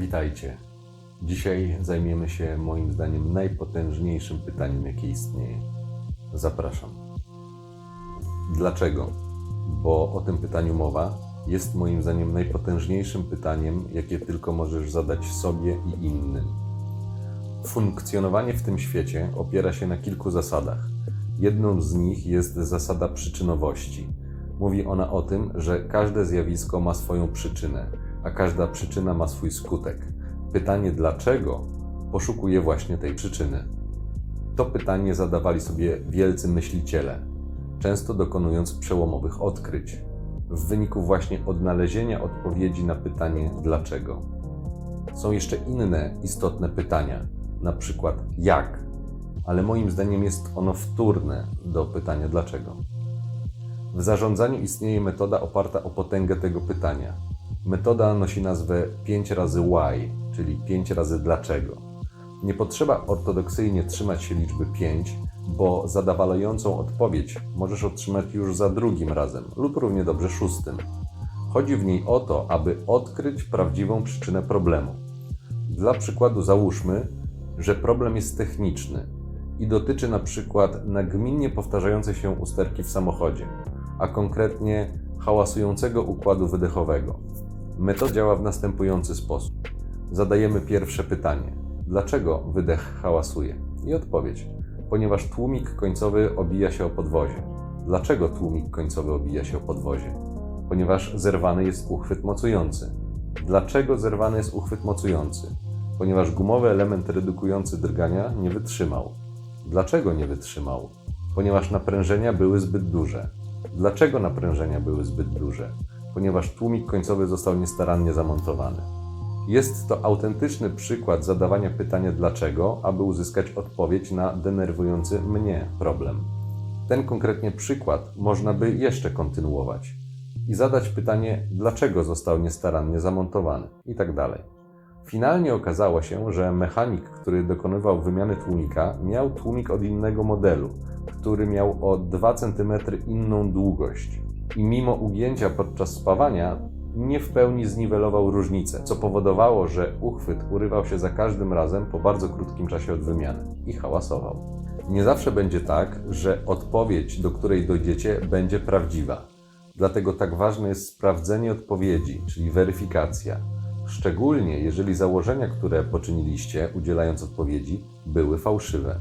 Witajcie. Dzisiaj zajmiemy się moim zdaniem najpotężniejszym pytaniem, jakie istnieje. Zapraszam. Dlaczego? Bo o tym pytaniu mowa jest moim zdaniem najpotężniejszym pytaniem, jakie tylko możesz zadać sobie i innym. Funkcjonowanie w tym świecie opiera się na kilku zasadach. Jedną z nich jest zasada przyczynowości. Mówi ona o tym, że każde zjawisko ma swoją przyczynę, a każda przyczyna ma swój skutek. Pytanie dlaczego poszukuje właśnie tej przyczyny. To pytanie zadawali sobie wielcy myśliciele, często dokonując przełomowych odkryć, w wyniku właśnie odnalezienia odpowiedzi na pytanie dlaczego. Są jeszcze inne istotne pytania, na przykład jak, ale moim zdaniem jest ono wtórne do pytania dlaczego. W zarządzaniu istnieje metoda oparta o potęgę tego pytania. Metoda nosi nazwę 5 razy why, czyli 5 razy dlaczego. Nie potrzeba ortodoksyjnie trzymać się liczby 5, bo zadawalającą odpowiedź możesz otrzymać już za drugim razem lub równie dobrze szóstym. Chodzi w niej o to, aby odkryć prawdziwą przyczynę problemu. Dla przykładu załóżmy, że problem jest techniczny i dotyczy na przykład nagminnie powtarzającej się usterki w samochodzie, a konkretnie hałasującego układu wydechowego. Metoda działa w następujący sposób. Zadajemy pierwsze pytanie: dlaczego wydech hałasuje? I odpowiedź: ponieważ tłumik końcowy obija się o podwozie. Dlaczego tłumik końcowy obija się o podwozie? Ponieważ zerwany jest uchwyt mocujący. Dlaczego zerwany jest uchwyt mocujący? Ponieważ gumowy element redukujący drgania nie wytrzymał. Dlaczego nie wytrzymał? Ponieważ naprężenia były zbyt duże. Dlaczego naprężenia były zbyt duże? Ponieważ tłumik końcowy został niestarannie zamontowany. Jest to autentyczny przykład zadawania pytania dlaczego, aby uzyskać odpowiedź na denerwujący mnie problem. Ten konkretnie przykład można by jeszcze kontynuować i zadać pytanie, dlaczego został niestarannie zamontowany i tak. Finalnie okazało się, że mechanik, który dokonywał wymiany tłumika, miał tłumik od innego modelu, który miał o 2 cm inną długość. I mimo ugięcia podczas spawania, nie w pełni zniwelował różnicę, co powodowało, że uchwyt urywał się za każdym razem po bardzo krótkim czasie od wymiany i hałasował. Nie zawsze będzie tak, że odpowiedź, do której dojdziecie, będzie prawdziwa. Dlatego tak ważne jest sprawdzenie odpowiedzi, czyli weryfikacja. Szczególnie jeżeli założenia, które poczyniliście, udzielając odpowiedzi, były fałszywe.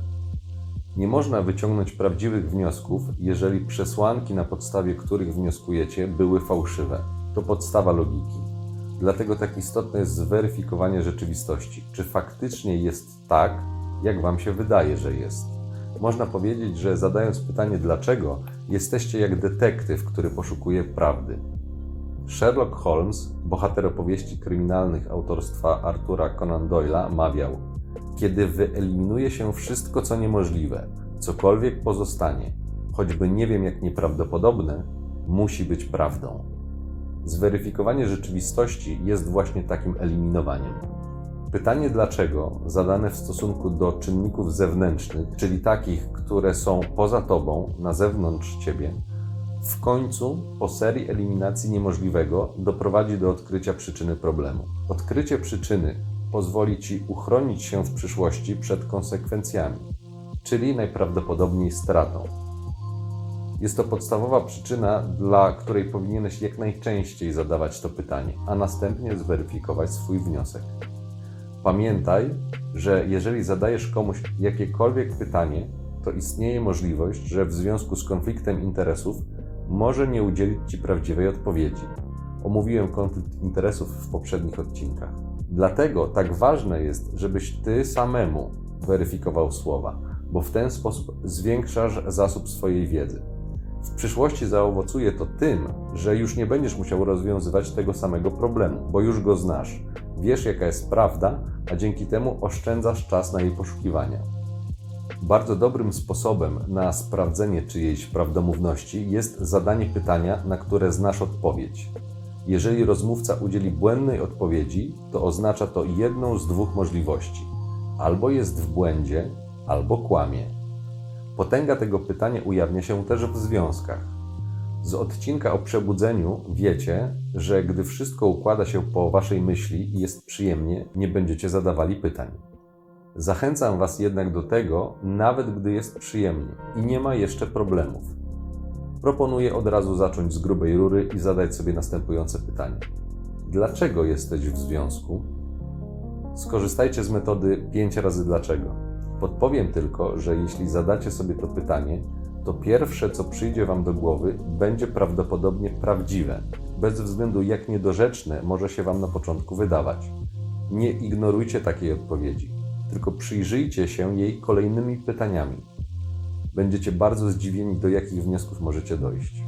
Nie można wyciągnąć prawdziwych wniosków, jeżeli przesłanki, na podstawie których wnioskujecie, były fałszywe. To podstawa logiki. Dlatego tak istotne jest zweryfikowanie rzeczywistości. Czy faktycznie jest tak, jak Wam się wydaje, że jest? Można powiedzieć, że zadając pytanie dlaczego, jesteście jak detektyw, który poszukuje prawdy. Sherlock Holmes, bohater opowieści kryminalnych autorstwa Artura Conan Doyle'a, mawiał: Kiedy wyeliminuje się wszystko, co niemożliwe, cokolwiek pozostanie, choćby nie wiem jak nieprawdopodobne, musi być prawdą. Zweryfikowanie rzeczywistości jest właśnie takim eliminowaniem. Pytanie dlaczego, zadane w stosunku do czynników zewnętrznych, czyli takich, które są poza tobą, na zewnątrz ciebie, w końcu, po serii eliminacji niemożliwego, doprowadzi do odkrycia przyczyny problemu. Odkrycie przyczyny pozwoli ci uchronić się w przyszłości przed konsekwencjami, czyli najprawdopodobniej stratą. Jest to podstawowa przyczyna, dla której powinieneś jak najczęściej zadawać to pytanie, a następnie zweryfikować swój wniosek. Pamiętaj, że jeżeli zadajesz komuś jakiekolwiek pytanie, to istnieje możliwość, że w związku z konfliktem interesów może nie udzielić Ci prawdziwej odpowiedzi. Omówiłem konflikt interesów w poprzednich odcinkach. Dlatego tak ważne jest, żebyś Ty samemu weryfikował słowa, bo w ten sposób zwiększasz zasób swojej wiedzy. W przyszłości zaowocuje to tym, że już nie będziesz musiał rozwiązywać tego samego problemu, bo już go znasz. Wiesz, jaka jest prawda, a dzięki temu oszczędzasz czas na jej poszukiwania. Bardzo dobrym sposobem na sprawdzenie czyjejś prawdomówności jest zadanie pytania, na które znasz odpowiedź. Jeżeli rozmówca udzieli błędnej odpowiedzi, to oznacza to jedną z dwóch możliwości: albo jest w błędzie, albo kłamie. Potęga tego pytania ujawnia się też w związkach. Z odcinka o przebudzeniu wiecie, że gdy wszystko układa się po waszej myśli i jest przyjemnie, nie będziecie zadawali pytań. Zachęcam was jednak do tego, nawet gdy jest przyjemnie i nie ma jeszcze problemów. Proponuję od razu zacząć z grubej rury i zadać sobie następujące pytanie: Dlaczego jesteś w związku? Skorzystajcie z metody 5 razy dlaczego. Podpowiem tylko, że jeśli zadacie sobie to pytanie, to pierwsze, co przyjdzie Wam do głowy, będzie prawdopodobnie prawdziwe, bez względu jak niedorzeczne może się Wam na początku wydawać. Nie ignorujcie takiej odpowiedzi, tylko przyjrzyjcie się jej kolejnymi pytaniami. Będziecie bardzo zdziwieni, do jakich wniosków możecie dojść.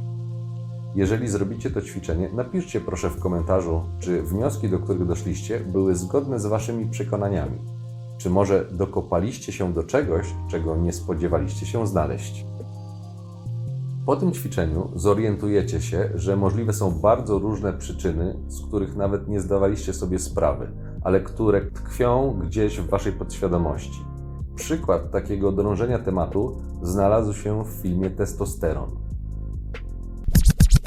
Jeżeli zrobicie to ćwiczenie, napiszcie proszę w komentarzu, czy wnioski, do których doszliście, były zgodne z Waszymi przekonaniami. Czy może dokopaliście się do czegoś, czego nie spodziewaliście się znaleźć? Po tym ćwiczeniu zorientujecie się, że możliwe są bardzo różne przyczyny, z których nawet nie zdawaliście sobie sprawy, ale które tkwią gdzieś w Waszej podświadomości. Przykład takiego drążenia tematu znalazł się w filmie Testosteron.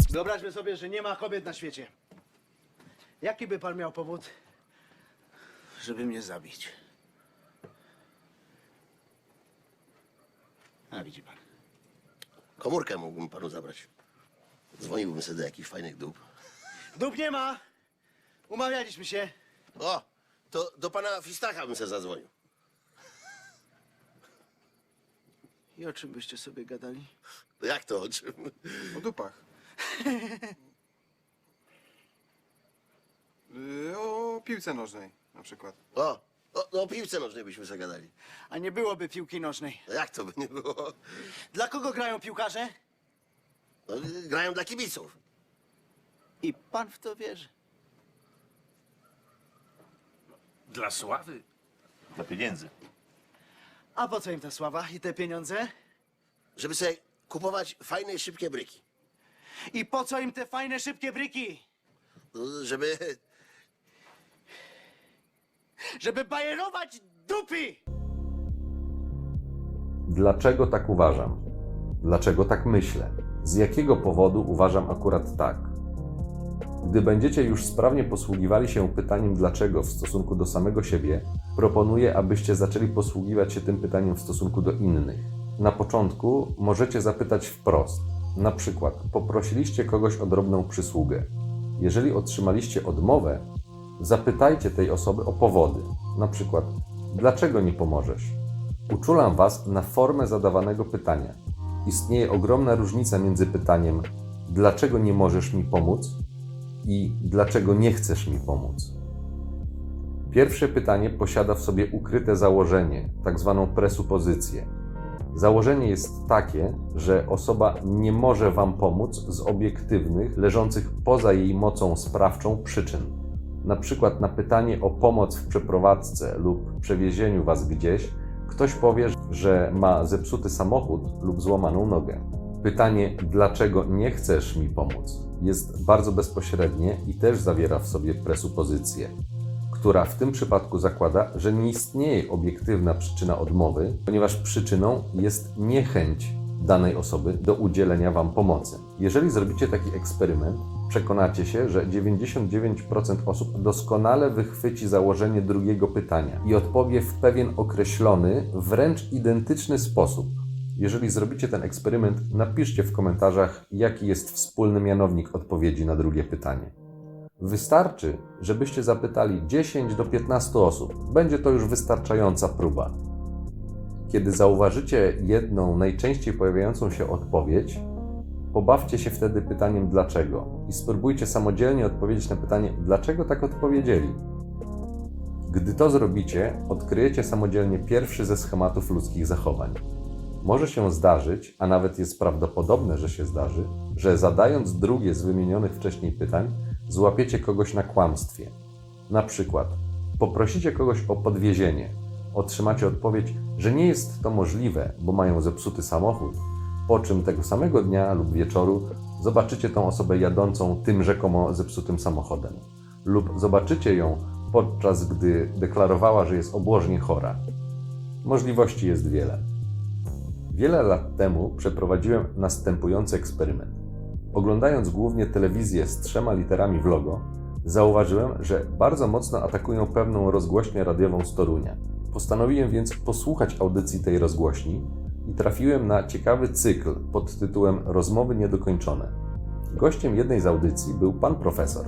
Wyobraźmy sobie, że nie ma kobiet na świecie. Jaki by pan miał powód, żeby mnie zabić? A widzi pan. Komórkę mógłbym panu zabrać. Dzwoniłbym sobie do jakichś fajnych dup. Dup nie ma! Umawialiśmy się. O, to do pana Fistaka bym se zadzwonił. I o czym byście sobie gadali? No Jak to o czym? O dupach. Y, o piłce nożnej na przykład. O, o, no o piłce nożnej byśmy sobie gadali. A nie byłoby piłki nożnej. No jak to by nie było? Dla kogo grają piłkarze? No, y, grają dla kibiców. I pan w to wierzy. Dla sławy? Dla pieniędzy. A po co im ta sława i te pieniądze? Żeby sobie kupować fajne i szybkie bryki. I po co im te fajne, szybkie bryki? No, żeby... Żeby bajerować dupy! Dlaczego tak uważam? Dlaczego tak myślę? Z jakiego powodu uważam akurat tak? Gdy będziecie już sprawnie posługiwali się pytaniem dlaczego w stosunku do samego siebie, proponuję, abyście zaczęli posługiwać się tym pytaniem w stosunku do innych. Na początku możecie zapytać wprost. Na przykład, poprosiliście kogoś o drobną przysługę. Jeżeli otrzymaliście odmowę, zapytajcie tej osoby o powody. Na przykład, dlaczego nie pomożesz? Uczulam Was na formę zadawanego pytania. Istnieje ogromna różnica między pytaniem, dlaczego nie możesz mi pomóc i dlaczego nie chcesz mi pomóc. Pierwsze pytanie posiada w sobie ukryte założenie, tak zwaną presupozycję. Założenie jest takie, że osoba nie może Wam pomóc z obiektywnych, leżących poza jej mocą sprawczą przyczyn. Na przykład na pytanie o pomoc w przeprowadzce lub przewiezieniu Was gdzieś, ktoś powie, że ma zepsuty samochód lub złamaną nogę. Pytanie, dlaczego nie chcesz mi pomóc, jest bardzo bezpośrednie i też zawiera w sobie presupozycję, która w tym przypadku zakłada, że nie istnieje obiektywna przyczyna odmowy, ponieważ przyczyną jest niechęć danej osoby do udzielenia Wam pomocy. Jeżeli zrobicie taki eksperyment, przekonacie się, że 99% osób doskonale wychwyci założenie drugiego pytania i odpowie w pewien określony, wręcz identyczny sposób. Jeżeli zrobicie ten eksperyment, napiszcie w komentarzach, jaki jest wspólny mianownik odpowiedzi na drugie pytanie. Wystarczy, żebyście zapytali 10 do 15 osób. Będzie to już wystarczająca próba. Kiedy zauważycie jedną najczęściej pojawiającą się odpowiedź, pobawcie się wtedy pytaniem dlaczego i spróbujcie samodzielnie odpowiedzieć na pytanie, dlaczego tak odpowiedzieli. Gdy to zrobicie, odkryjecie samodzielnie pierwszy ze schematów ludzkich zachowań. Może się zdarzyć, a nawet jest prawdopodobne, że się zdarzy, że zadając drugie z wymienionych wcześniej pytań, złapiecie kogoś na kłamstwie. Na przykład, poprosicie kogoś o podwiezienie, otrzymacie odpowiedź, że nie jest to możliwe, bo mają zepsuty samochód, po czym tego samego dnia lub wieczoru zobaczycie tą osobę jadącą tym rzekomo zepsutym samochodem, lub zobaczycie ją podczas gdy deklarowała, że jest obłożnie chora. Możliwości jest wiele. Wiele lat temu przeprowadziłem następujący eksperyment. Oglądając głównie telewizję z trzema literami w logo, zauważyłem, że bardzo mocno atakują pewną rozgłośnię radiową z Torunia. Postanowiłem więc posłuchać audycji tej rozgłośni i trafiłem na ciekawy cykl pod tytułem Rozmowy niedokończone. Gościem jednej z audycji był pan profesor.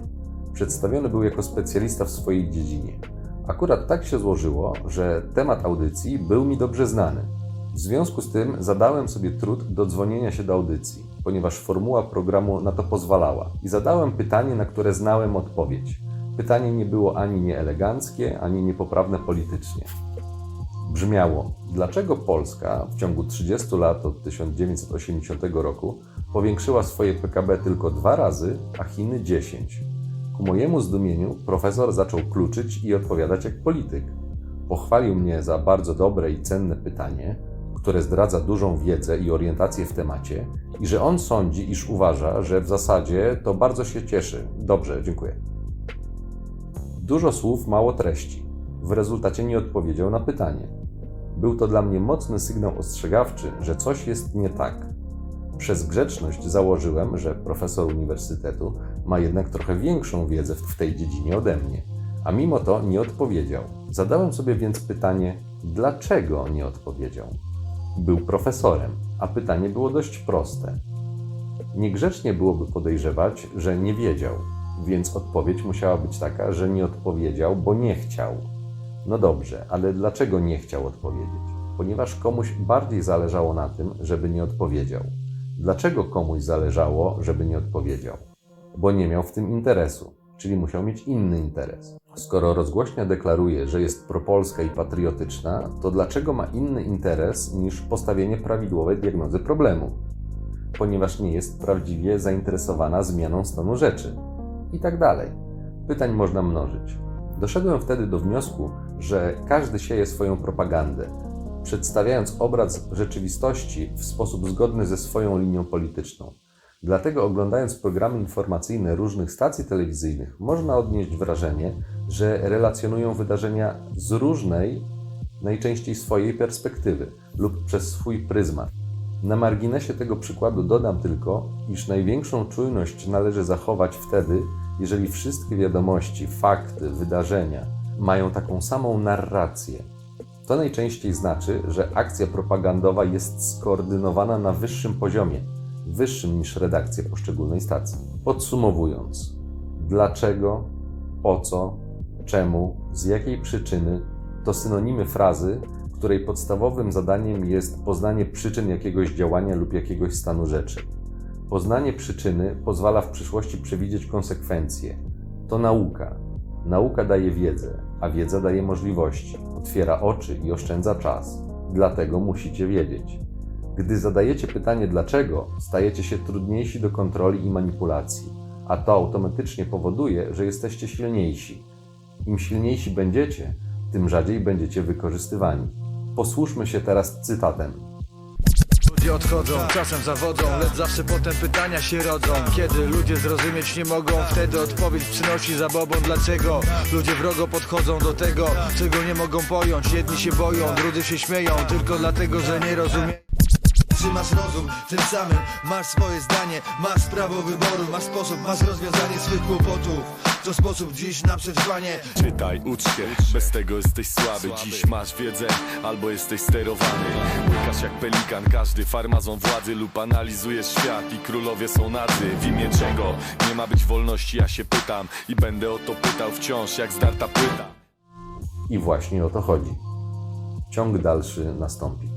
Przedstawiony był jako specjalista w swojej dziedzinie. Akurat tak się złożyło, że temat audycji był mi dobrze znany. W związku z tym zadałem sobie trud do dzwonienia się do audycji, ponieważ formuła programu na to pozwalała i zadałem pytanie, na które znałem odpowiedź. Pytanie nie było ani nieeleganckie, ani niepoprawne politycznie. Brzmiało: Dlaczego Polska w ciągu 30 lat od 1980 roku powiększyła swoje PKB tylko dwa razy, a Chiny 10? Ku mojemu zdumieniu profesor zaczął kluczyć i odpowiadać jak polityk. Pochwalił mnie za bardzo dobre i cenne pytanie, które zdradza dużą wiedzę i orientację w temacie, i że on sądzi, iż uważa, że w zasadzie to bardzo się cieszy. Dobrze, dziękuję. Dużo słów, mało treści. W rezultacie nie odpowiedział na pytanie. Był to dla mnie mocny sygnał ostrzegawczy, że coś jest nie tak. Przez grzeczność założyłem, że profesor uniwersytetu ma jednak trochę większą wiedzę w tej dziedzinie ode mnie, a mimo to nie odpowiedział. Zadałem sobie więc pytanie, dlaczego nie odpowiedział? Był profesorem, a pytanie było dość proste. Niegrzecznie byłoby podejrzewać, że nie wiedział, więc odpowiedź musiała być taka, że nie odpowiedział, bo nie chciał. No dobrze, ale dlaczego nie chciał odpowiedzieć? Ponieważ komuś bardziej zależało na tym, żeby nie odpowiedział. Dlaczego komuś zależało, żeby nie odpowiedział? Bo nie miał w tym interesu, czyli musiał mieć inny interes. Skoro rozgłośnia deklaruje, że jest propolska i patriotyczna, to dlaczego ma inny interes niż postawienie prawidłowej diagnozy problemu? Ponieważ nie jest prawdziwie zainteresowana zmianą stanu rzeczy. I tak dalej. Pytań można mnożyć. Doszedłem wtedy do wniosku, że każdy sieje swoją propagandę, przedstawiając obraz rzeczywistości w sposób zgodny ze swoją linią polityczną. Dlatego oglądając programy informacyjne różnych stacji telewizyjnych, można odnieść wrażenie, że relacjonują wydarzenia z różnej, najczęściej swojej perspektywy lub przez swój pryzmat. Na marginesie tego przykładu dodam tylko, iż największą czujność należy zachować wtedy, jeżeli wszystkie wiadomości, fakty, wydarzenia mają taką samą narrację. To najczęściej znaczy, że akcja propagandowa jest skoordynowana na wyższym poziomie, wyższym niż redakcja poszczególnej stacji. Podsumowując, dlaczego, po co, czemu, z jakiej przyczyny to synonimy frazy, której podstawowym zadaniem jest poznanie przyczyn jakiegoś działania lub jakiegoś stanu rzeczy. Poznanie przyczyny pozwala w przyszłości przewidzieć konsekwencje. To nauka. Nauka daje wiedzę, a wiedza daje możliwości, otwiera oczy i oszczędza czas. Dlatego musicie wiedzieć. Gdy zadajecie pytanie dlaczego, stajecie się trudniejsi do kontroli i manipulacji, a to automatycznie powoduje, że jesteście silniejsi. Im silniejsi będziecie, tym rzadziej będziecie wykorzystywani. Posłuszmy się teraz cytatem. Ludzie odchodzą, czasem zawodzą, lecz zawsze potem pytania się rodzą Kiedy ludzie zrozumieć nie mogą, wtedy odpowiedź przynosi zabobą Dlaczego ludzie wrogo podchodzą do tego, czego nie mogą pojąć Jedni się boją, drudzy się śmieją, tylko dlatego, że nie rozumieją czy masz rozum, tym samym? Masz swoje zdanie Masz prawo wyboru, masz sposób, masz rozwiązanie swych kłopotów. To sposób dziś na przetrwanie Czytaj, ucz się, bez tego jesteś słaby. Dziś masz wiedzę, albo jesteś sterowany. Łykasz jak pelikan, każdy farmazon władzy Lub analizujesz świat i królowie są nadzy. W imię czego? Nie ma być wolności, ja się pytam I będę o to pytał wciąż, jak zdarta płyta. I właśnie o to chodzi. Ciąg dalszy nastąpi.